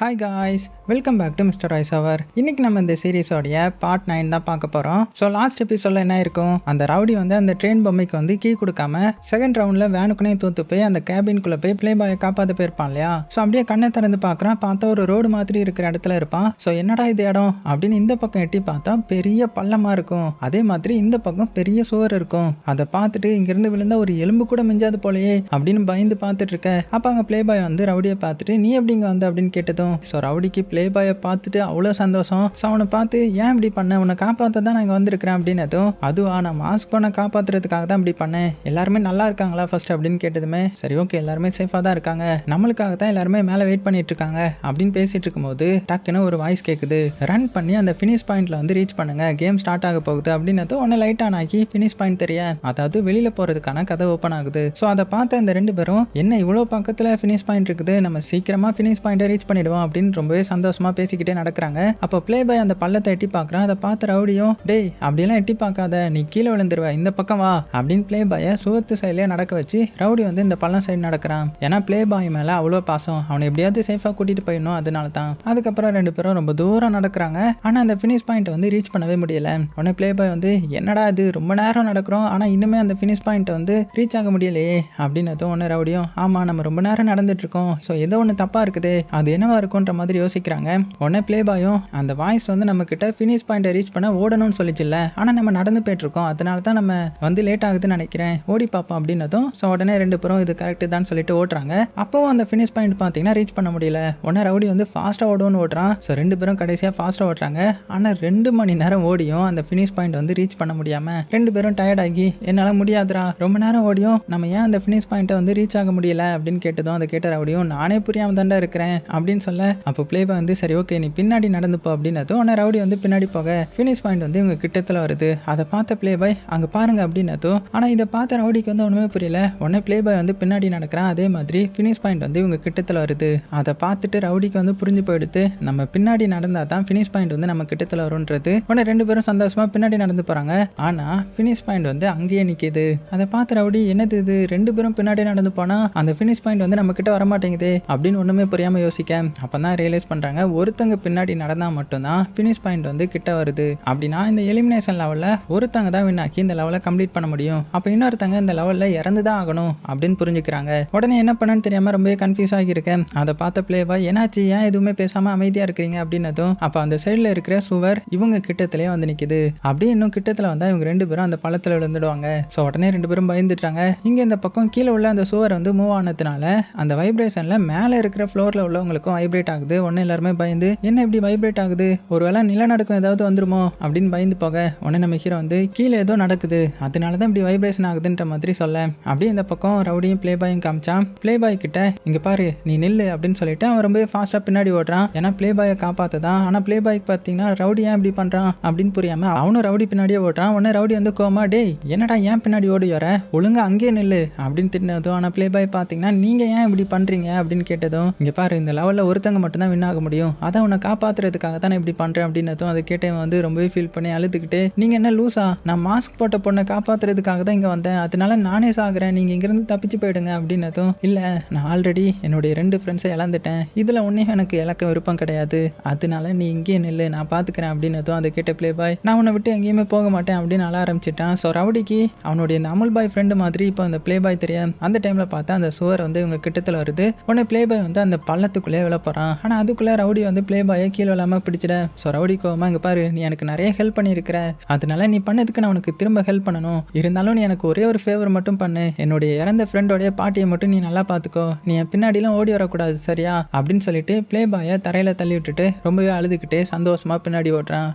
Hi guys welcome back to mister Royce அவர் இன்னைக்கு நம்ம இந்த சீரீஸோடைய பார்ட் நைன் தான் பார்க்க போகிறோம் ஸோ லாஸ்ட் எபிசோடில் என்ன இருக்கும்? அந்த ரவுடி வந்து அந்த ட்ரெயின் பொம்மைக்கு வந்து கீ கொடுக்காம செகண்ட் ரவுண்டில் வேனுக்குனே தூத்து போய் அந்த கேபின்குள்ளே போய் ப்ளே பாயை காப்பாற்ற போயிருப்பான் இல்லையா? ஸோ அப்படியே கண்ணை திறந்து பார்க்குறான். பார்த்தா ஒரு ரோடு மாதிரி இருக்கிற இடத்துல இருப்பான். ஸோ என்னடா இது இடம்? அப்படின்னு இந்த பக்கம் எட்டி பார்த்தா பெரிய பள்ளமாக இருக்கும். அதே மாதிரி இந்த பக்கம் பெரிய சுவர் இருக்கும். அதை பார்த்துட்டு இங்கிருந்து விழுந்தா ஒரு எலும்பு கூட மிஞ்சாது போலயே அப்படின்னு பயந்து பார்த்துட்டு இருக்க. அப்போ அங்கே ப்ளே பாய் வந்து ரவுடியை பார்த்துட்டு நீ எப்படிங்க வந்து? அப்படின்னு கேட்டதும் ஸோ ரவுடிக்கு ப்ளே பாயை பார்த்துட்டு அவ்வளோ சந்தோஷம். ஸோ அவனை பார்த்து ஏன் இப்படி பண்ண? உன்னை காப்பாற்ற தான் நான் இங்கே வந்திருக்கிறேன் அப்படின்னதும் அதுவா நான் மாஸ்க் பண்ண காப்பாற்றுறதுக்காக தான் இப்படி பண்ணேன். எல்லாருமே நல்லா இருக்காங்களா ஃபர்ஸ்ட் அப்படின்னு கேட்டதுமே சரி ஓகே எல்லாருமே சேஃபாக தான் இருக்காங்க. நம்மளுக்காக தான் எல்லாருமே மேலே வெயிட் பண்ணிட்டு இருக்காங்க அப்படின்னு பேசிட்டு இருக்கும்போது டக்குன்னு ஒரு வாய்ஸ் கேட்குது ரன் பண்ணி அந்த ஃபினிஷ் பாயிண்ட்ல வந்து ரீச் பண்ணுங்க. கேம் ஸ்டார்ட் ஆக போகுது அப்படின்னது உன்னை லைட் ஆன் ஆக்கி ஃபினிஷ் பாயிண்ட் தெரிய. அதாவது வெளியில போறதுக்கான கதை ஓப்பன் ஆகுது. ஸோ அதை பார்த்த அந்த ரெண்டு பேரும் என்ன இவ்வளோ பக்கத்தில் ஃபினிஷ் பாயிண்ட் இருக்குது? நம்ம சீக்கிரமா ஃபினிஷ் பாயிண்ட்டை ரீச் பண்ணிடுவோம். அப்படின்னு ரொம்பவே சந்தோஷமா பேசிக்கிட்டே நடக்கிறாங்க. அப்போ ப்ளே பாய் அந்த பள்ளத்தை எட்டி பார்க்குறான். அதை பார்த்து ரவுடியும் டேய் அப்படியெல்லாம் எட்டி பார்க்காத. நீ கீழே விழுந்துருவ. இந்த பக்கம் வா. அப்படின்னு ப்ளே பாயை சுவத்து சைட்லேயே நடக்க வச்சு ரவுடி வந்து இந்த பள்ளம் சைடு நடக்கிறான். ஏன்னா ப்ளே பாய் மேலே அவ்வளோ பாசம். அவனை எப்படியாவது சேஃபாக கூட்டிட்டு போயிடணும் அதனால தான். அதுக்கப்புறம் ரெண்டு பேரும் ரொம்ப தூரம் நடக்கிறாங்க. ஆனால் அந்த ஃபினிஷ் பாயிண்ட் வந்து ரீச் பண்ணவே முடியல. உடனே ப்ளே பாய் வந்து என்னடா இது? ரொம்ப நேரம் நடக்கிறோம். ஆனால் இன்னுமே அந்த ஃபினிஷ் பாயிண்ட் வந்து ரீச் ஆக முடியலையே. அப்படின்னதும் ஒன்று ரவுடியும் ஆமாம் நம்ம ரொம்ப நேரம் நடந்துட்டு இருக்கோம். ஸோ ஏதோ ஒன்று தப்பாக இருக்குது. அது என்னவா இருக்கும்ன்ற மாதிரி யோசிக்கிறாங்க. உடனே ப்ளே பாயும் அந்த வாய்ஸ் வந்து நம்ம கிட்ட ஃபினிஷ் பாயிண்டை ரீச் பண்ண ஓடணும்னு சொல்லிச்சுல்ல. ஆனால் நம்ம நடந்து போயிட்டு இருக்கோம் அதனால தான் நம்ம வந்து லேட் ஆகுதுன்னு நினைக்கிறேன். ஓடி பார்ப்போம் அப்படின்னதும் ஸோ உடனே ரெண்டு பேரும் இது கரெக்ட் தான் சொல்லிட்டு ஓட்டுறாங்க அப்போவும் அந்த ஃபினிஷ் பாயிண்ட் பார்த்தீங்கன்னா ரீச் பண்ண முடியல. உடனே ரவுடி வந்து ஃபாஸ்ட்டாக ஓடுவோன்னு ஓட்டுறான் ஸோ ரெண்டு பேரும் கடைசியாக ஃபாஸ்ட்டாக ஓட்டுறாங்க ஆனால் ரெண்டு மணி நேரம் ஓடியும் அந்த ஃபினிஷ் பாயிண்ட் வந்து ரீச் பண்ண முடியாமல் ரெண்டு பேரும் டயர்ட் ஆகி என்னால் முடியாதுடா. ரொம்ப நேரம் ஓடியும். நம்ம ஏன் அந்த ஃபினிஷ் பாயிண்ட்டை வந்து ரீச் ஆக முடியல? அப்படின்னு கேட்டதும் அதை கேட்ட ரவுடியும் நானே புரியாமல் தாண்டா இருக்கிறேன். அப்படின்னு சொல்ல அப்போ பிளேபா வந்து சரி ஓகே நீ பின்னாடி நடந்து போ அப்படின்னதும் உடனே ரவுடி வந்து பின்னாடி போக ஃபினிஷ் பாயிண்ட் வந்து இவங்க கிட்டத்தில் வருது. அதை பார்த்த பிளே பாய் அங்கே பாருங்க அப்படின்னதும் ஆனால் இதை பார்த்த ரவுடிக்கு வந்து ஒன்றுமே புரியல. உடனே பிளே பாய் வந்து பின்னாடி நடக்கிறான் அதே மாதிரி ஃபினிஷ் பாயிண்ட் வந்து இவங்க கிட்டத்தில் வருது. அதை பார்த்துட்டு ரவுடிக்கு வந்து புரிஞ்சு போயிடுத்து நம்ம பின்னாடி நடந்தால் தான் ஃபினிஷ் பாயிண்ட் வந்து நம்ம கிட்டத்தில் வரும்ன்றது. உடனே ரெண்டு பேரும் சந்தோஷமா பின்னாடி நடந்து போகிறாங்க ஆனால் ஃபினிஷ் பாயிண்ட் வந்து அங்கேயே நிற்கிது அதை பார்த்த ரவுடி என்னது இது? ரெண்டு பேரும் பின்னாடி நடந்து போனால் அந்த ஃபினிஷ் பாயிண்ட் வந்து நம்ம கிட்ட வர மாட்டேங்குது அப்படின்னு ஒன்றுமே புரியாமல் யோசிக்க. அப்போ தான் ரியலைஸ் பண்ணுறாங்க ஒருத்தங்க பின்னாடி நடந்தால் மட்டும்தான் ஃபினிஷ் பாயிண்ட் வந்து கிட்ட வருது. அப்படின்னா இந்த எலிமினேஷன் லெவலில் ஒருத்தங்க தான் வின் ஆக்கி இந்த லெவலை கம்ப்ளீட் பண்ண முடியும். அப்போ இன்னொருத்தங்க இந்த லெவலில் இறந்து தான் ஆகணும் அப்படின்னு புரிஞ்சுக்கிறாங்க. உடனே என்ன பண்ணன்னு தெரியாமல் ரொம்பவே கன்ஃபியூஸ் ஆகியிருக்கேன். அதை பார்த்த பிளேவா என்னாச்சு? ஏன் எதுவுமே பேசாமல் அமைதியாக இருக்கிறீங்க? அப்படின்னதும் அப்போ அந்த சைடில் இருக்கிற சுவர் இவங்க கிட்டத்திலே வந்து நிற்கிது அப்படியே இன்னும் கிட்டத்தில் வந்தால் இவங்க ரெண்டு பேரும் அந்த பழத்தில் விழுந்துடுவாங்க. ஸோ உடனே ரெண்டு பேரும் பயந்துட்டாங்க இங்கே இந்த பக்கம் கீழே உள்ள அந்த சுவர் வந்து மூவ் ஆனதுனால அந்த வைப்ரேஷனில் மேலே இருக்கிற ஃப்ளோரில் உள்ளவங்களுக்கும் வைப்ரேட் ஆகுது. உடனே எல்லாருமே பயந்து என்ன இப்படி வைப்ரேட் ஆகுது? ஒருவேளை நிலநடுக்கம் ஏதாவது வந்துருமோ? அப்படின்னு பயந்து போக உடனே நம்ம ஹீரோ வந்து கீழே ஏதோ நடக்குது. அதனால தான் இப்படி வைப்ரேஷன் ஆகுதுன்ற மாதிரி சொல்ல. அப்படியே இந்த பக்கம் ரவுடியும் ப்ளே பாயும் காமிச்சான். ப்ளே பாய் கிட்ட இங்கே பாரு நீ நில்லு. அப்படின்னு சொல்லிட்டு அவன் ரொம்ப ஃபாஸ்ட்டாக பின்னாடி ஓடுறான். ஏன்னா ப்ளே பாயை காப்பாற்றுதான் ஆனால் ப்ளே பாய்க்கு பார்த்தீங்கன்னா ரவுடி ஏன் இப்படி பண்ணுறான் அப்படின்னு புரியாமல் அவனும் ரவுடி பின்னாடியே ஓடுறான். உடனே ரவுடி வந்து கோமா டேய் என்னடா ஏன் பின்னாடி ஓடி வர? ஒழுங்கா அங்கேயே நில்லு. அப்படின்னு திட்டினதும் ஆனா ப்ளே பாய் பார்த்தீங்கன்னா நீங்க ஏன் இப்படி பண்ணுறீங்க அப்படின்னு கேட்டதும் இங்கே பாரு இந்த லெவலில் ஒருத்தங்க மட்டும்தான் வின் ஆக முடியும். அதை உன்னை காப்பாற்றுறதுக்காக தான் நான் இப்படி பண்ணுறேன் அப்படின்னதும் அதை கேட்டவன் வந்து ரொம்பவே ஃபீல் பண்ணி அழுதுகிட்டு நீங்கள் என்ன லூஸா நான் மாஸ்க் போட்ட பொண்ணை காப்பாற்றுறதுக்காக தான் இங்கே வந்தேன். அதனால நானே சாகுறேன். நீங்கள் இங்கேருந்து தப்பிச்சு போயிடுங்க. அப்படின்னதும் இல்லை நான் ஆல்ரெடி என்னுடைய ரெண்டு ஃப்ரெண்ட்ஸை இழந்துட்டேன். இதில் ஒன்றையும் எனக்கு இழக்க விருப்பம் கிடையாது. அதனால நீ இங்கேயே நில்லு. நான் பார்த்துக்கிறேன் அப்படின்னதும் அதை கேட்ட ப்ளே பாய் நான் உன்னை விட்டு எங்கேயுமே போக மாட்டேன். அப்படின்னு அழ ஆரம்பிச்சிட்டான். ஸோ ரவுடிக்கு அவனுடைய இந்த அமுல் பாய் ஃப்ரெண்டு மாதிரி இப்போ அந்த ப்ளே பாய் தெரியும். அந்த டைமில் பார்த்தா அந்த சுவர் வந்து இவங்க கிட்டத்தில் வருது. உடனே ப்ளே பாய் வந்து அந்த பள்ளத்துக்குள்ளே விழ போகிறான் ஆனால் அதுக்குள்ளே ரவுடி வந்து ப்ளே பாயை கீழே விழாமல் பிடிச்சிட. ஸோ ரவுடி கோவமாக இங்கே பாரு நீ எனக்கு நிறைய ஹெல்ப் பண்ணியிருக்கிற. அதனால நீ பண்ணதுக்கு நான் உனக்கு திரும்ப ஹெல்ப் பண்ணணும். இருந்தாலும் நீ எனக்கு ஒரே ஒரு ஃபேவர் மட்டும் பண்ணு. என்னுடைய இறந்த ஃப்ரெண்டோடைய பாட்டியை மட்டும் நீ நல்லா பார்த்துக்கோ நீ என் பின்னாடிலாம் ஓடி வரக்கூடாது சரியா? அப்படின்னு சொல்லிட்டு ப்ளே பாயை தரையில் தள்ளி விட்டுட்டு ரொம்பவே அழுதுகிட்டு சந்தோஷமாக பின்னாடி ஓட்டுறான்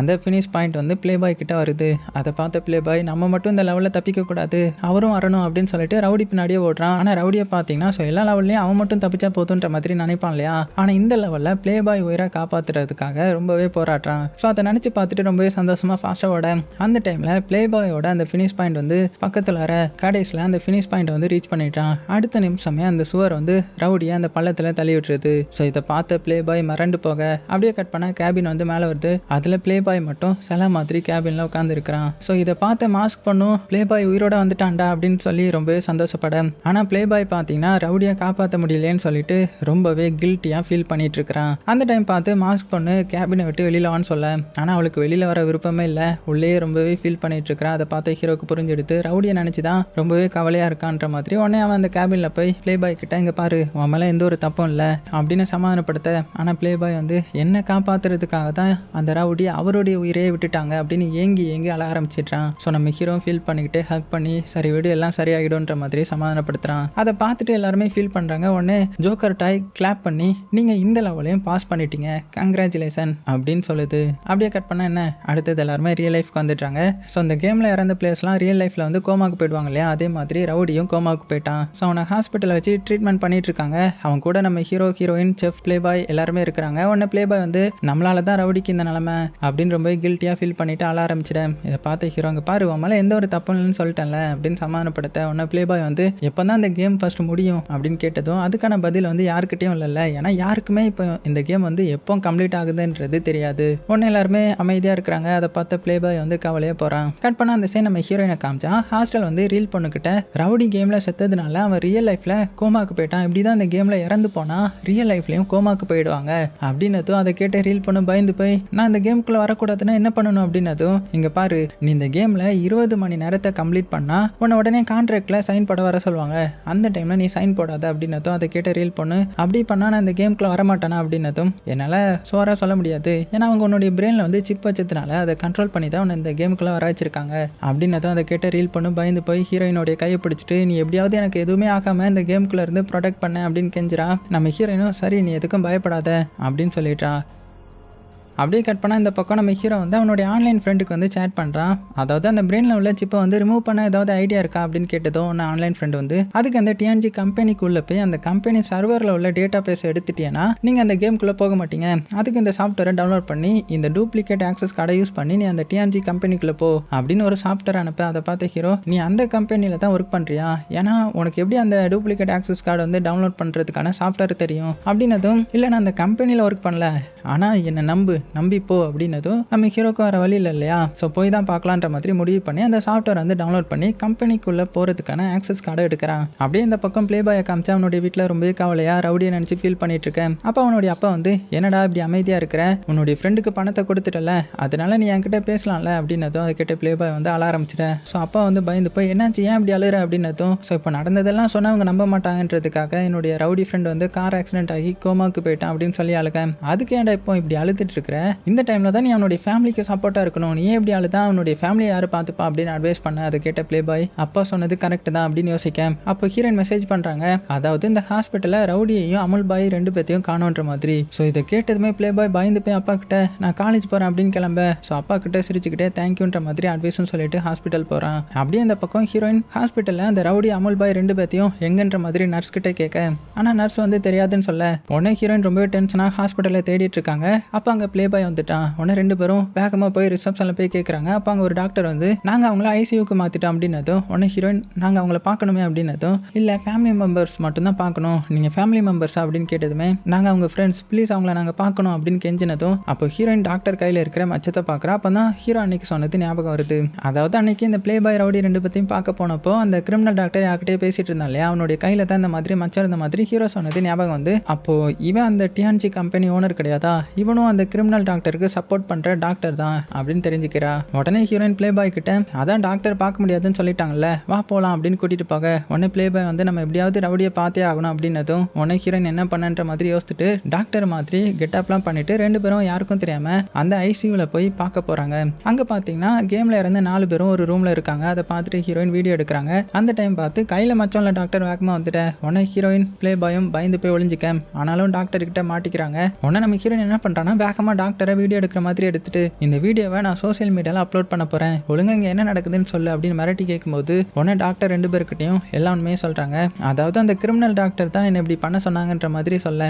அந்த ஃபினிஷ் பாயிண்ட் வந்து ப்ளே பாய் கிட்ட வருது. அதை பார்த்த ப்ளே பாய் நம்ம மட்டும் இந்த லெவலில் தப்பிக்கக்கூடாது. அவரும் வரணும் அப்படின்னு சொல்லிட்டு ரவுடி பின்னாடியே ஓடுறான். ஆனால் ரவுடியை பார்த்தீங்கன்னா ஸோ எல்லா லெவல்லையும் அவன் மட்டும் தப்பிச்சா போதுன்ற மாதிரி நினைப்பான் இல்லையா? ஆனால் இந்த லெவலில் ப்ளே பாய் உயிரை காப்பாற்றுறதுக்காக ரொம்பவே போராடுறான். ஸோ அதை நினச்சி பார்த்துட்டு ரொம்பவே சந்தோஷமாக ஃபாஸ்ட்டாக ஓட. அந்த டைமில் ப்ளே பாயோட அந்த ஃபினிஷ் பாயிண்ட் வந்து பக்கத்தில் வர கடைசியில் அந்த ஃபினிஷ் பாயிண்ட் வந்து ரீச் பண்ணிட்டான். அடுத்த நிமிஷமே அந்த சுவர் வந்து ரவுடியை அந்த பள்ளத்தில் தள்ளி விட்டுருது. ஸோ இதை பார்த்த ப்ளே பாய் மறண்டு போக. அப்படியே கட் பண்ண கேபின் வந்து மேலே வருது. அதில் ப்ளே பாய் மட்டும் சில மாதிரி கேபினில் உட்காந்துருக்கிறான் ஸோ இதை பார்த்து மாஸ்க் பண்ணும். ப்ளே பாய் உயிரோட வந்துட்டான்டா அப்படின்னு சொல்லி ரொம்பவே சந்தோஷப்பட. ஆனால் ப்ளே பாய் பார்த்தீங்கன்னா ரவுடியை காப்பாற்ற முடியலேன்னு சொல்லிட்டு ரொம்பவே கில்ட்டியாக ஃபீல் பண்ணிட்டு இருக்கிறான் அந்த டைம் பார்த்து மாஸ்க் பொண்ணு கேபினை விட்டு வெளியில் வான்னு சொல்ல. ஆனால் அவளுக்கு வெளியில் வர விருப்பமே இல்லை. உள்ளே ரொம்பவே ஃபீல் பண்ணிட்டு இருக்கிறான் அதை பார்த்து ஹீரோக்கு புரிஞ்செடுத்து ரவுடியை நினச்சி தான் ரொம்பவே கவலையாக இருக்கான்ற மாதிரி உடனே அவன் அந்த கேபினில் போய் ப்ளே பாய் கிட்ட இங்கே பாரு உன் மேலே எந்த ஒரு தப்பும் இல்லை அப்படின்னு சமாதானப்படுத்த. ஆனால் ப்ளே பாய் வந்து என்ன காப்பாத்துறதுக்காக தான் அந்த ரவுடி அவருடைய உயிரையே விட்டுட்டாங்க அப்படின்னு ஏங்கி ஏங்கி அழ ஆரம்பிச்சிடுறான். ஸோ நம்ம ஹீரோ ஃபீல் பண்ணிக்கிட்டு ஹக் பண்ணி சரி விடு எல்லாம் சரியாகிடும்ன்ற மாதிரி சமாதானப்படுத்துறான். அதை பார்த்துட்டு எல்லாருமே ஃபீல் பண்ணுறாங்க உடனே ஜோக்கர் டாய் கிளாப் பண்ணி நீங்கள் இந்த லெவலையும் பாஸ் பண்ணிட்டீங்க. கங்க்ராச்சுலேஷன் அப்படின்னு சொல்லுது. அப்படியே கட் பண்ண என்ன? அடுத்தது எல்லாருமே ரியல் லைஃப்க்கு வந்துட்டாங்க ஸோ அந்த கேமில் இறந்த பிளேஸ்லாம் ரியல் லைஃப்பில் வந்து கோமாக்கு போயிடுவாங்க இல்லையா? அதே மாதிரி ரவுடியும் கோமாக்கு போயிட்டான். ஸோ அவனை ஹாஸ்பிட்டலில் வச்சு ட்ரீட்மெண்ட் பண்ணிட்டு இருக்காங்க. அவன் கூட நம்ம hero heroine chef playboy எல்லாருமே இருக்கிறாங்க. உடனே பிளே பாய் வந்து நம்மளால தான் ரவுடிக்கு இந்த நிலமை அப்படின்னு ரொம்ப கில்ட்டியாக ஃபீல் பண்ணிவிட்டு ஆள ஆரம்பிச்சிட்டேன். இதை பார்த்து ஹீரோ அங்கே பாரு மேலே எந்த ஒரு தப்பு இல்லைன்னு சொல்லிட்டேன்ல அப்படின்னு சமாதானப்படுத்த உடனே ப்ளே பாய் வந்து எப்போ தான் அந்த கேம் ஃபர்ஸ்ட் முடியும்? அப்படின்னு கேட்டதும் அதுக்கான பதில் வந்து யாருக்கிட்டையும் இல்லைல்ல. ஏன்னா யாருக்குமே இப்போ இந்த கேம் வந்து எப்போ கம்ப்ளீட் ஆகுதுன்றது தெரியாது. உடனே எல்லாருமே அமைதியாக இருக்கிறாங்க. அதை பார்த்து ப்ளே பாய் வந்து கவலையாக போகிறான் கட் பண்ண அந்த சைன் நம்ம ஹீரோயினை காமிச்சா ஹாஸ்டல் வந்து ரீல் பொண்ணுக்கிட்ட ரவுடி கேமில் செத்ததுனால அவன் ரியல் லைஃப்பில் கோமாக்கு போயிட்டான். இப்படி தான் அந்த கேமில் இறந்து போனால் ரியல் லைஃப்லையும் கோமாக்கு போயிடுவாங்க. அப்படின்னதும் அதை கேட்டு ரீல் பண்ண பயந்து போய் நான் அந்த கேமுக்குள்ளே வரக்கூடாதுன்னா என்ன பண்ணணும் அப்படின்னதும் இங்கே பாரு நீ இந்த கேமில் இருபது மணி நேரத்தை கம்ப்ளீட் பண்ணால் உன்னை உடனே கான்ட்ராக்டில் சைன் போட வர சொல்லுவாங்க. அந்த டைமில் நீ சைன் போடாத அப்படின்னதும் அதை கேட்ட ரீல் பண்ணு அப்படி பண்ணால் நான் இந்த கேமுக்குள்ளே வரமாட்டேனா? அப்படின்னதும் என்னால் சோறாக சொல்ல முடியாது. ஏன்னா அவங்க உன்னுடைய பிரெயினில் வந்து சிப் வச்சதுனால அதை கண்ட்ரோல் பண்ணி தான் உன்னை இந்த கேமுக்குள்ளே வர வச்சிருக்காங்க. அப்படின்னதும் அதை கேட்ட ரீல் பண்ணு பயந்து போய் ஹீரோயினுடைய கையை பிடிச்சிட்டு நீ எப்படியாவது எனக்கு எதுவுமே ஆகாமல் இந்த கேமுக்குள்ளே இருந்து ப்ரொடெக்ட் பண்ண அப்படின்னு கெஞ்சிரா நம்ம ஹீரோயினும் சரி நீ எதுக்கும் பயப்படாத அப்படின்னு சொல்லிட்டா அப்படியே கட் பண்ணால் இந்த பக்கம் நம்ம ஹீரோ வந்து அவனுடைய ஆன்லைன் ஃப்ரெண்டுக்கு வந்து சேட் பண்ணுறான் அதாவது அந்த பிரெயினில் உள்ள சிப்பை வந்து ரிமூவ் பண்ண ஏதாவது ஐடியா இருக்கா அப்படின்னு கேட்டதோ ஒன்று ஆன்லைன் ஃப்ரெண்டு வந்து அதுக்கு அந்த டிஎன்ஜி கம்பெனிக்குள்ளே போய் அந்த கம்பெனி சர்வரில் உள்ள டேட்டா பேஸ் எடுத்துட்டீங்கன்னா நீங்கள் அந்த கேம்குள்ளே போக மாட்டீங்க. அதுக்கு இந்த சாஃப்ட்வேரை டவுன்லோட் பண்ணி இந்த டூப்ளிகேட் ஆக்சஸ் கார்டை யூஸ் பண்ணி நீ அந்த டிஎன்ஜி கம்பெனிக்குள்ளே போ அப்படின்னு ஒரு சாஃப்ட்வேர் அனுப்ப அதை பார்த்த ஹீரோ நீ அந்த கம்பெனியில் தான் ஒர்க் பண்ணுறியா ஏன்னா உனக்கு எப்படி அந்த டூப்ளிகேட் ஆக்சஸ் கார்டு வந்து டவுன்லோட் பண்ணுறதுக்கான சாஃப்ட்வேர் தெரியும்? அப்படின்னதும் இல்லை நான் அந்த கம்பெனியில் ஒர்க் பண்ணல. ஆனால் என்னை நம்பு. நம்பிப்போ அப்படின்னதும் நம்ம ஹீரோக்கு வர வழி இல்லை இல்லையா? ஸோ போய் தான் பார்க்கலான்ற மாதிரி முடிவு பண்ணி அந்த சாஃப்ட்வேர் வந்து டவுன்லோட் பண்ணி கம்பெனிக்குள்ளே போகிறதுக்கான ஆக்சஸ் கார்டை எடுக்கிறான். அப்படியே இந்த பக்கம் ப்ளே பாயை காமிச்சு அவனுடைய வீட்டில் ரொம்பவே கவலையாக ரவுடியை நினச்சி ஃபீல் பண்ணிட்டு இருக்கேன். அப்போ அவனுடைய அப்பா வந்து என்னடா இப்படி அமைதியாக இருக்கிற? உன்னுடைய ஃப்ரெண்டுக்கு பணத்தை கொடுத்துட்டல. அதனால நீ என்கிட்ட பேசலாம்ல? அப்படின்னதும் அதுக்கிட்ட ப்ளே பாய் வந்து அழ ஆரம்பிச்சிட்டேன் ஸோ அப்பா வந்து பயந்து போய் என்னாச்சு? ஏன் இப்படி அழுகிற அப்படின்னதும் ஸோ இப்போ நடந்ததெல்லாம் சொன்னவங்க நம்ப மாட்டாங்கன்றதுக்காக என்னுடைய ரவுடி ஃப்ரெண்ட் வந்து கார் ஆக்சிடென்ட் ஆகி கோமாக்கு போயிட்டான் அப்படின்னு சொல்லி அழுக. அதுக்கு ஏன்டா இப்போ இப்படி அழுதுட்டு இருக்கிற? இந்த டைமில் தான் நீ அவனுடைய ஃபேமிலிக்கு சப்போர்ட்டாக இருக்கணும். நீ எப்படி ஆளு தான் அவனுடைய ஃபேமிலியை யார் பார்த்துப்பா? அப்படின்னு அட்வைஸ் பண்ண. அதை கேட்ட ப்ளே பாய் அப்பா சொன்னது கரெக்ட் தான் அப்படின்னு யோசிக்க. அப்போ ஹீரோயின் மெசேஜ் பண்ணுறாங்க அதாவது இந்த ஹாஸ்பிட்டலில் ரவுடியையும் அமுல் பாய் ரெண்டு பேர்த்தையும் காணோன்ற மாதிரி. ஸோ இதை கேட்டதுமே ப்ளே பாய் பயந்து போய் அப்பா கிட்ட நான் காலேஜ் போகிறேன் அப்படின்னு கிளம்ப. ஸோ அப்பா கிட்ட சிரிச்சுக்கிட்டே தேங்க்யூன்ற மாதிரி அட்வைஸும் சொல்லிட்டு ஹாஸ்பிட்டல் போகிறான் அப்படியே அந்த பக்கம் ஹீரோயின் ஹாஸ்பிட்டலில் அந்த ரவுடி அமுல் பாய் ரெண்டு பேர்த்தையும் எங்கன்ற மாதிரி நர்ஸ் கிட்ட கேட்க. ஆனால் நர்ஸ் வந்து தெரியாதுன்னு சொல்ல. உடனே ஹீரோயின் ரொம்பவே டென்ஷனாக ஹாஸ்பிட்டலில் தேடிட்டு இருக்காங்க. அப்போ அங்கே ப்ளே பாய் வந்துட்டான் உடனே ரெண்டு பேரும் வேகமாக போய் ரிசப்ஷனில் போய் கேட்குறாங்க அப்போ அங்கே ஒரு டாக்டர் வந்து நாங்கள் அவங்கள ஐசியூக்கு மாற்றிட்டோம் அப்படின்னதும் உடனே ஹீரோயின் நாங்கள் அவங்கள பார்க்கணுமே அப்படின்னதும் இல்லை ஃபேமிலி மெம்பர்ஸ் மட்டும்தான் பார்க்கணும். நீங்கள் ஃபேமிலி மெம்பர்ஸ் அப்படின்னு கேட்டதுமே நாங்கள் அவங்க ஃப்ரெண்ட்ஸ் ப்ளீஸ் அவங்கள நாங்கள் பார்க்கணும் அப்படின்னு கெஞ்சினதும் அப்போ ஹீரோயின் டாக்டர் கையில் இருக்கிற மச்சத்தை பார்க்குறா அப்போ தான் ஹீரோ அன்னைக்கு சொன்னது ஞாபகம் வருது. அதாவது அன்னைக்கு இந்த ப்ளே பாய் ரவுடி ரெண்டு பற்றியும் பார்க்க போனப்போ அந்த கிரிமினல் டாக்டர் யார்கிட்டயே பேசிட்டு இருந்தா இல்லையா? அவனுடைய கையில் தான் இந்த மாதிரி மச்சம் இருந்த மாதிரி ஹீரோ சொன்னது ஞாபகம் வந்து அப்போ இவன் அந்த டிஎன்சி கம்பெனி ஓனர் கிடையாதா? இவனும் அந்த கிரிமினல் டாக்டருக்கு சப்போர்ட் பண்ணுற டாக்டர் தான் அப்படின்னு தெரிஞ்சுக்கிறா. உடனே ஹீரோயின் ப்ளே பாய் கிட்ட அதான் டாக்டர் பார்க்க முடியாதுன்னு சொல்லிட்டாங்கல்ல வா போகலாம் அப்படின்னு கூட்டிட்டு போக. உடனே ப்ளே பாய் வந்து நம்ம எப்படியாவது ரவுடியை பார்த்தே ஆகணும் அப்படின்னதும் உடனே ஹீரோயின் என்ன பண்ணன்ற மாதிரி யோசிச்சுட்டு டாக்டர் மாதிரி கெட்டப்லாம் பண்ணிட்டு ரெண்டு பேரும் யாருக்கும் தெரியாம அந்த ஐசியூவில் போய் பார்க்க போறாங்க. அங்க பார்த்தீங்கன்னா கேம்ல இருந்து நாலு பேரும் ஒரு ரூம்ல இருக்காங்க. அதை பார்த்துட்டு ஹீரோயின் வீடியோ எடுக்கிறாங்க. அந்த டைம் பார்த்து கையில மச்சம்ல டாக்டர் வேகமா வந்துட்ட. உடனே ஹீரோயின் ப்ளே பாயும் பயந்து போய் ஒளிஞ்சிக்க. ஆனாலும் டாக்டர் கிட்ட மாட்டிக்கிறாங்க. உடனே நம்ம ஹீரோயின் என்ன பண்றாங்கன்னா வேகமா டாக்டரை வீடியோ எடுக்கிற மாதிரி எடுத்துட்டு இந்த வீடியோவை நான் சோஷியல் மீடியாவில் அப்லோட் பண்ண போகிறேன் ஒழுங்கா இங்கே என்ன நடக்குதுன்னு சொல்லு அப்படின்னு மிரட்டி கேட்கும்போது உடனே டாக்டர் ரெண்டு பேர்கிட்டையும் எல்லா உண்மையும் சொல்கிறாங்க அதாவது அந்த கிரிமினல் டாக்டர் தான் என்னை இப்படி பண்ண சொன்னாங்கன்ற மாதிரி சொல்ல.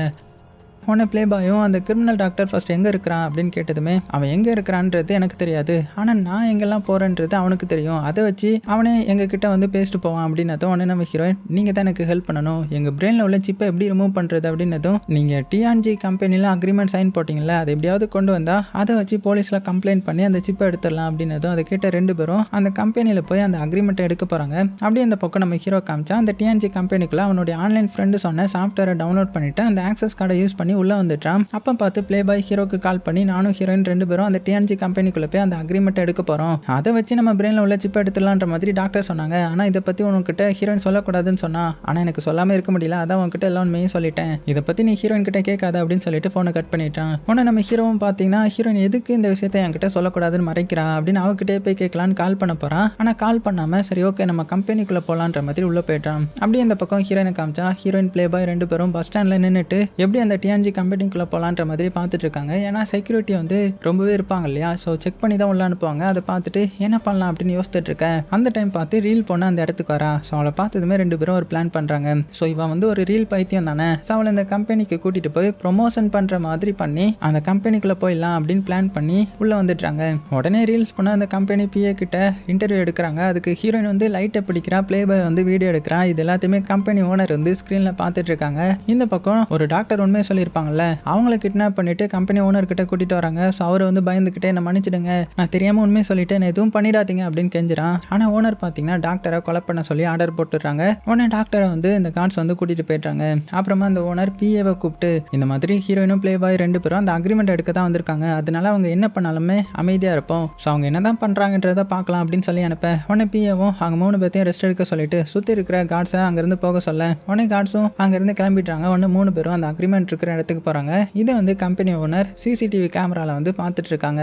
உடனே ப்ளே பாயும். அந்த கிரிமினல் டாக்டர் ஃபர்ஸ்ட் எங்கே இருக்கிறான் அப்படின்னு கேட்டதுமே அவன் எங்கே இருக்கிறான்றது எனக்கு தெரியாது. ஆனால் நான் எங்கெல்லாம் போகிறேன்றது அவனுக்கு தெரியும். அதை வச்சு அவனே எங்கள் கிட்டே வந்து பேசிட்டு போவான் அப்படின்னதும் உடனே நம்ம ஹீரோயின் நீங்கள் தான் எனக்கு ஹெல்ப் பண்ணணும். எங்கள் பிரெயினில் உள்ள சிப்பை எப்படி ரிமூவ் பண்ணுறது அப்படின்னதும் நீங்கள் டிஆன்ஜி கம்பெனியில் அக்ரிமெண்ட் சைன் போட்டிங்களா அதை எப்படியாவது கொண்டு வந்தால் அதை வச்சு போலீஸில் கம்ப்ளைண்ட் பண்ணி அந்த சிப்பை எடுத்துடலாம் அப்படின்னதும் அதை கேட்ட ரெண்டு பேரும் அந்த கம்பெனியில் போய் அந்த அக்ரிமெண்ட்டை எடுக்க போகிறாங்க அப்படியே அந்த பக்கம் நம்ம ஹீரோ காமிச்சா அந்த டிஎன்ஜி கம்பெனிக்குள்ள அவனுடைய ஆன்லைன் ஃப்ரெண்டு சொன்ன சாஃப்ட்வேரை டவுன்லோட் பண்ணிட்டு அந்த ஆக்சஸ் கார்டை யூஸ் பண்ணி உள்ளே வந்துட்டான். அப்போ பார்த்து ப்ளே பாய் ஹீரோக்கு கால் பண்ணி நானும் ஹீரோயின் ரெண்டு பேரும் அந்த டிஎன்ஜி கம்பெனிக்குள்ளே போய் அந்த அக்ரிமெண்ட் எடுக்க போகிறோம் அதை வச்சு நம்ம பிரெயினில் உள்ள சிப்பை எடுத்துடலான்ற மாதிரி டாக்டர் சொன்னாங்க. ஆனால் இதை பற்றி உன்கிட்ட ஹீரோயின் சொல்லக்கூடாதுன்னு சொன்னா. ஆனால் எனக்கு சொல்லாமல் இருக்க முடியல. அதான் உன்கிட்ட எல்லாம் உண்மையும் சொல்லிட்டேன். இதை பற்றி நீ ஹீரோயின் கிட்ட கேட்காத அப்படின்னு சொல்லிட்டு ஃபோனை கட் பண்ணிட்டான். உடனே நம்ம ஹீரோவும் பார்த்தீங்கன்னா ஹீரோயின் எதுக்கு இந்த விஷயத்தை என்கிட்ட சொல்லக்கூடாதுன்னு மறைக்கிறா? அப்படின்னு அவகிட்டே போய் கேட்கலான்னு கால் பண்ண போகிறான் ஆனால் கால் பண்ணாமல் சரி ஓகே நம்ம கம்பெனிக்குள்ளே போகலான்ற மாதிரி உள்ளே போயிட்டான். அப்படியே இந்த பக்கம் ஹீரோயினை காமிச்சா. ஹீரோயின் ப்ளே பாய் ரெண்டு பேரும் பஸ் ஸ்டாண்டில் நின்றுட்டு எப்படி அந்த டிஎன்ஜி கம்பெனிக்குள்ளே போகலான்ற மாதிரி பார்த்துட்டு இருக்காங்க ஏன்னா செக்யூரிட்டி வந்து ரொம்பவே இருப்பாங்க இல்லையா? ஸோ செக் பண்ணி தான் உள்ள அனுப்புவாங்க. அதை பார்த்துட்டு என்ன பண்ணலாம்? அப்படின்னு யோசிச்சுட்டு இருக்கேன். அந்த டைம் பார்த்து ரீல் பொண்ணு அந்த இடத்துக்கு வரா. ஸோ அவளை பார்த்ததுமே ரெண்டு பேரும் ஒரு பிளான் பண்ணுறாங்க ஸோ இவன் வந்து ஒரு ரீல் பைத்தியம் தானே? ஸோ அவளை இந்த கம்பெனிக்கு கூட்டிகிட்டு போய் ப்ரொமோஷன் பண்ணுற மாதிரி பண்ணி அந்த கம்பெனிக்குள்ளே போயிடலாம் அப்படின்னு பிளான் பண்ணி உள்ளே வந்துடுறாங்க. உடனே ரீல்ஸ் பண்ண அந்த கம்பெனி பிஏ கிட்ட இன்டர்வியூ எடுக்கிறாங்க. அதுக்கு ஹீரோயின் வந்து லைட்டை பிடிக்கிறா ப்ளே பாய் வந்து வீடியோ எடுக்கிறான் இது எல்லாத்தையுமே கம்பெனி ஓனர் வந்து ஸ்க்ரீனில் பார்த்துட்டு இருக்காங்க இந்த பக்கம் ஒரு டாக்டர் உண்மையை இருப்பாங்கல்ல அவங்கள கிட்னாப் பண்ணிட்டு கம்பெனி ஓனர் கிட்ட கூட்டிட்டு வராங்க. ஸோ அவர் வந்து பயந்துக்கிட்டே என்ன மன்னிச்சிடுங்க. நான் தெரியாம உண்மையை சொல்லிட்டு என்ன எதுவும் பண்ணிடாதீங்க அப்படின்னு கெஞ்சுறான். ஆனால் ஓனர் பார்த்தீங்கன்னா டாக்டரை கொலை பண்ண சொல்லி ஆர்டர் போட்டுடுறாங்க. உடனே டாக்டரை வந்து இந்த கார்ட்ஸ் வந்து கூட்டிட்டு போயிட்டாங்க அப்புறமா அந்த ஓனர் பிஏவை கூப்பிட்டு இந்த மாதிரி ஹீரோயினும் பிளே பாய் ரெண்டு பேரும் அந்த அக்ரிமெண்ட் எடுக்க தான் வந்திருக்காங்க. அதனால அவங்க என்ன பண்ணாலுமே அமைதியாக இருப்போம். ஸோ அவங்க என்ன தான் பண்ணுறாங்கன்றத பார்க்கலாம் அப்படின்னு சொல்லி அனுப்ப. உடனே பிஏவும் அவங்க மூணு பேர்த்தையும் ரெஸ்ட் எடுக்க சொல்லிட்டு சுற்றி இருக்கிற கார்ட்ஸை அங்கேருந்து போக சொல்ல. உடனே கார்ட்ஸும் அங்கேருந்து கிளம்பிட்டாங்க ஒன்று மூணு பேரும் அந்த அக்ரிமெண்ட் இருக்கிற இடத்துக்கு போகிறாங்க இதை வந்து கம்பெனி ஓனர் சிசிடிவி கேமராவில் வந்து பார்த்துட்ருக்காங்க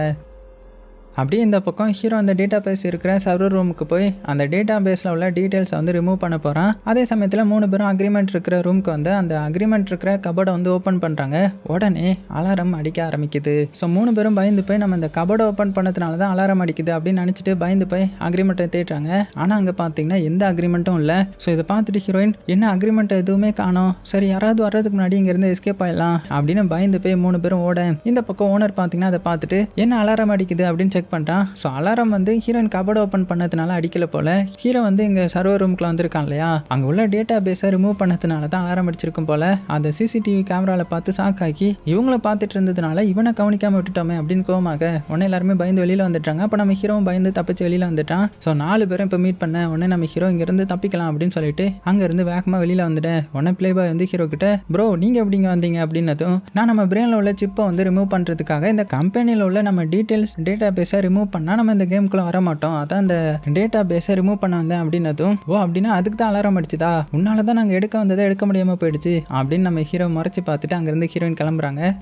அப்படியே இந்த பக்கம் ஹீரோ அந்த டேட்டா பேஸ் இருக்கிற சர்வர் ரூமுக்கு போய் அந்த டேட்டா பேஸில் உள்ள டீட்டெயில்ஸை வந்து ரிமூவ் பண்ண போகிறான் அதே சமயத்தில் மூணு பேரும் அக்ரிமெண்ட் இருக்கிற ரூமுக்கு வந்து அந்த அக்ரிமெண்ட் இருக்கிற கபடை வந்து ஓப்பன் பண்ணுறாங்க உடனே அலாரம் அடிக்க ஆரம்பிக்குது. ஸோ மூணு பேரும் பயந்து போய் நம்ம இந்த கபடை ஓப்பன் பண்ணதுனால தான் அலாரம் அடிக்குது அப்படின்னு நினச்சிட்டு பயந்து போய் அக்ரிமெண்ட்டை தேடுறாங்க. ஆனால் அங்கே பார்த்தீங்கன்னா எந்த அக்ரிமெண்ட்டும் இல்லை. ஸோ இதை பார்த்துட்டு ஹீரோயின் என்ன அக்ரிமெண்ட் எதுவுமே காணோம். சரி யாராவது வர்றதுக்கு முன்னாடி இங்கேருந்து எஸ்கேப் ஆயிடலாம். அப்படின்னு பயந்து போய் மூணு பேரும் ஓட இந்த பக்கம் ஓனர் பார்த்தீங்கன்னா அதை பார்த்துட்டு என்ன அலாரம் அடிக்குது? அப்படின்னு செக் பண்ணுறான் ஸோ அலாரம் வந்து ஹீரோயின் கபோர்டு ஓப்பன் பண்ணதுனால அடிக்கல போல. ஹீரோ வந்து இங்கே சர்வர் ரூம்க்குள்ள வந்திருக்கான் இல்லையா? அங்கே உள்ள டேட்டா பேஸை ரிமூவ் பண்ணதுனால தான் அலாரம் அடிச்சிருக்கும் போல. அந்த சிசிடிவி கேமராவில் பார்த்து சாக்காக்கி இவங்கள பார்த்துட்டு இருந்ததுனால இவனை கவனிக்காமல் விட்டுட்டோமே அப்படின்னு கோவமாக உடனே எல்லாருமே பயந்து வெளியில் வந்துட்டாங்க. அப்போ நம்ம ஹீரோவும் பயந்து தப்பிச்சு வெளியில் வந்துட்டான். ஸோ நாலு பேரும் இப்போ மீட் பண்ண உடனே நம்ம ஹீரோ இங்கேருந்து தப்பிக்கலாம் அப்படின்னு சொல்லிட்டு அங்கேருந்து வேகமாக வெளியில் வந்துட்டேன். உடனே ப்ளே பாய் வந்து ஹீரோ கிட்ட ப்ரோ நீங்கள் எப்படிங்க வந்தீங்க? அப்படின்னதும் நான் நம்ம பிரெயினில் உள்ள சிப்பை வந்து ரிமூவ் பண்ணுறதுக்காக இந்த கம்பெனியில் உள்ள நம்ம டீட்டெயில்ஸ் டேட்டா பேஸ் ரிமூவ் பண்ணால் நம்ம இந்த கேமுக்குள்ளே வர மாட்டோம் அதான் அந்த டேட்டா பேஸை ரிமூவ் பண்ண வந்தேன் அப்படின்னதும் ஓ அப்படின்னா அதுக்கு தான் அலாரம் அடிச்சுதா? உன்னால தான் நாங்கள் எடுக்க வந்ததை எடுக்க முடியாமல் போயிடுச்சு. அப்படின்னு நம்ம ஹீரோ மறைச்சு பார்த்துட்டு அங்கேருந்து ஹீரோயின் கிளம்புறாங்க.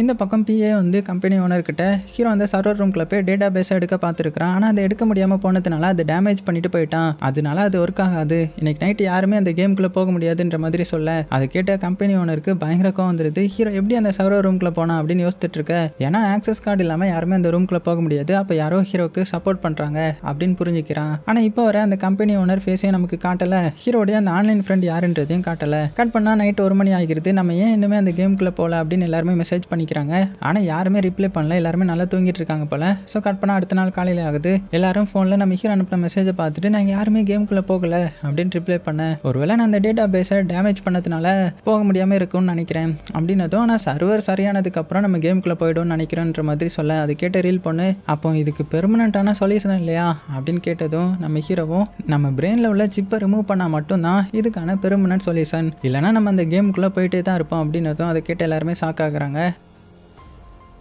இந்த பக்கம் பிஏ வந்து கம்பெனி ஓனர்கிட்ட ஹீரோ அந்த சர்வர் ரூம்குள்ள போய் டேட்டா பேஸை எடுக்க பார்த்துருக்கான் ஆனால் அதை எடுக்க முடியாமல் போனதுனால அது டேமேஜ் பண்ணிட்டு போயிட்டான். அதனால அது ஒர்க் ஆகாது. இன்னைக்கு நைட்டு யாருமே அந்த கேமுக்குள்ளே போக முடியாதுன்ற மாதிரி சொல்ல அதை கேட்ட கம்பெனி ஓனருக்கு பயங்கர கோவம் வந்துருது. ஹீரோ எப்படி அந்த சர்வர் ரூம்குள்ளே போனா? அப்படின்னு யோசிச்சுட்டு இருக்க. ஏன்னா ஆக்சஸ் கார்டு இல்லாமல் யாருமே அந்த ரூம்குள்ளே போக முடியாது. அப்போ யாரோ ஹீரோக்கு சப்போர்ட் பண்ணுறாங்க அப்படின்னு புரிஞ்சுக்கிறான். ஆனால் இப்போ வர அந்த கம்பெனி ஓனர் ஃபேஸே நமக்கு காட்டல. ஹீரோடைய அந்த ஆன்லைன் ஃப்ரெண்ட் யாருன்றதையும் காட்டல. கட் பண்ணால் நைட் ஒரு மணி ஆகிருது நம்ம ஏன் இன்னுமே அந்த கேம்குள்ளே போகல அப்படின்னு எல்லாருமே மெசேஜ் பண்ணி பண்ணிக்கிறாங்க ஆனால் யாருமே ரிப்ளை பண்ணல. எல்லாருமே நல்லா தூங்கிட்டு இருக்காங்க போல. ஸோ கட் பண்ணால் அடுத்த நாள் காலையில் ஆகுது. எல்லாரும் ஃபோனில் நம்ம ஹீரோ அனுப்பின மெசேஜை பார்த்துட்டு நாங்கள் யாருமே கேமுக்குள்ளே போகல அப்படின்னு ரிப்ளை பண்ணேன். ஒருவேளை நான் அந்த டேட்டா பேஸை டேமேஜ் பண்ணதுனால போக முடியாமல் இருக்கும்னு நினைக்கிறேன் அப்படின்னதும் ஆனால் சர்வர் சரியானதுக்கப்புறம் நம்ம கேமுக்குள்ளே போயிடும்னு நினைக்கிறோன்ற மாதிரி சொல்ல அது கேட்ட ரீல் பொண்ணு அப்போ இதுக்கு பெர்மனண்ட்டான சொல்யூஷன் இல்லையா? அப்படின்னு கேட்டதும் நம்ம ஹீரோவும் நம்ம பிரெயினில் உள்ள சிப்பை ரிமூவ் பண்ணால் மட்டும்தான் இதுக்கான பெர்மனன்ட் சொல்யூஷன் இல்லைனா நம்ம அந்த கேமுக்குள்ளே போயிட்டே தான் இருப்போம் அப்படின்னதும் அதை கேட்டு எல்லாருமே ஷாக் ஆகுறாங்க.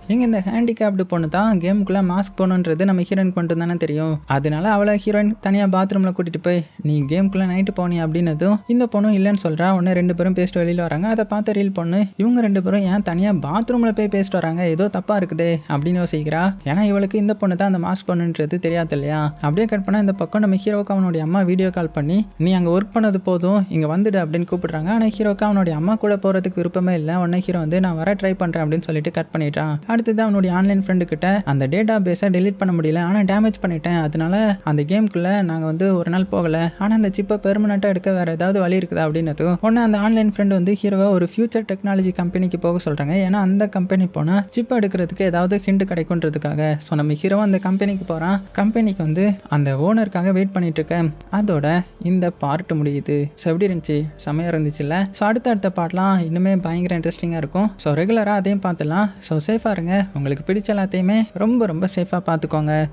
இங்கே இந்த ஹேண்டிகேப்டு பொண்ணு தான் கேமுக்குள்ளே மாஸ்க் போகணுன்றது நம்ம ஹீரோயின் கொண்டு தானே தெரியும். அதனால அவளை ஹீரோயின் தனியாக பாத்ரூமில் கூட்டிகிட்டு போய் நீ கேமுக்குள்ளே நைட்டு போனியா? அப்படின்னதும் இந்த பொண்ணும் இல்லைன்னு சொல்கிறா உடனே ரெண்டு பேரும் பேசிட்டு வெளியில் வராங்க. அதை பார்த்த ரீல் பொண்ணு இவங்க ரெண்டு பேரும் ஏன் தனியாக பாத்ரூமில் போய் பேசிட்டு வராங்க? ஏதோ தப்பாக இருக்குதே அப்படின்னு யோசிக்கிறா. ஏன்னா இவளுக்கு இந்த பொண்ணு தான் அந்த மாஸ்க் பொண்ணுன்றது தெரியாது இல்லையா? அப்படியே கட் பண்ணால் இந்த பக்கம் நம்ம ஹீரோக்கு அவனுடைய அம்மா வீடியோ கால் பண்ணி நீ அங்கே ஒர்க் பண்ணது போதும் இங்கே வந்துடு அப்படின்னு கூப்பிடுறாங்க. ஆனால் ஹீரோக்கு அவனுடைய அம்மா கூட போகிறதுக்கு விருப்பமே இல்லை. உடனே ஹீரோ வந்து நான் வர ட்ரை பண்ணுறேன் அப்படின்னு சொல்லிட்டு கட் பண்ணிட்டான் அடுத்தது அவனுடைய ஆன்லைன் ஃப்ரெண்டு கிட்ட அந்த டேட்டா பேஸை டெலிட் பண்ண முடியல. ஆனால் டேமேஜ் பண்ணிட்டேன். அதனால அந்த கேம்குள்ளே நாங்கள் வந்து ஒரு நாள் போகலை. ஆனால் அந்த சிப்பை பெர்மனெண்ட்டாக எடுக்க வேறு ஏதாவது வழி இருக்குதா அப்படின்னதும் உடனே அந்த ஆன்லைன் ஃப்ரெண்டு வந்து ஹீரோவை ஒரு ஃபியூச்சர் டெக்னாலஜி கம்பெனிக்கு போக சொல்கிறாங்க ஏன்னா அந்த கம்பெனி போனால் சிப் எடுக்கிறதுக்கு ஏதாவது ஹிண்ட் கிடைக்குன்றதுக்காக ஸோ நம்ம ஹீரோ அந்த கம்பெனிக்கு போகிறான் கம்பெனிக்கு வந்து அந்த ஓனருக்காக வெயிட் பண்ணிட்டு இருக்கேன் அதோட இந்த பார்ட் முடியுது. ஸோ எப்படி இருந்துச்சு? செமையாக இருந்துச்சுல்ல? ஸோ அடுத்த அடுத்த பாட்டெலாம் இன்னுமே பயங்கர இன்ட்ரெஸ்டிங்காக இருக்கும். ஸோ ரெகுலராக அதையும் பார்த்துலாம் ஸோ சேஃபாக பாருங்கள் உங்களுக்கு பிடிச்ச எல்லாத்தையுமே ரொம்ப ரொம்ப சேஃபாக பார்த்துக்கோங்க.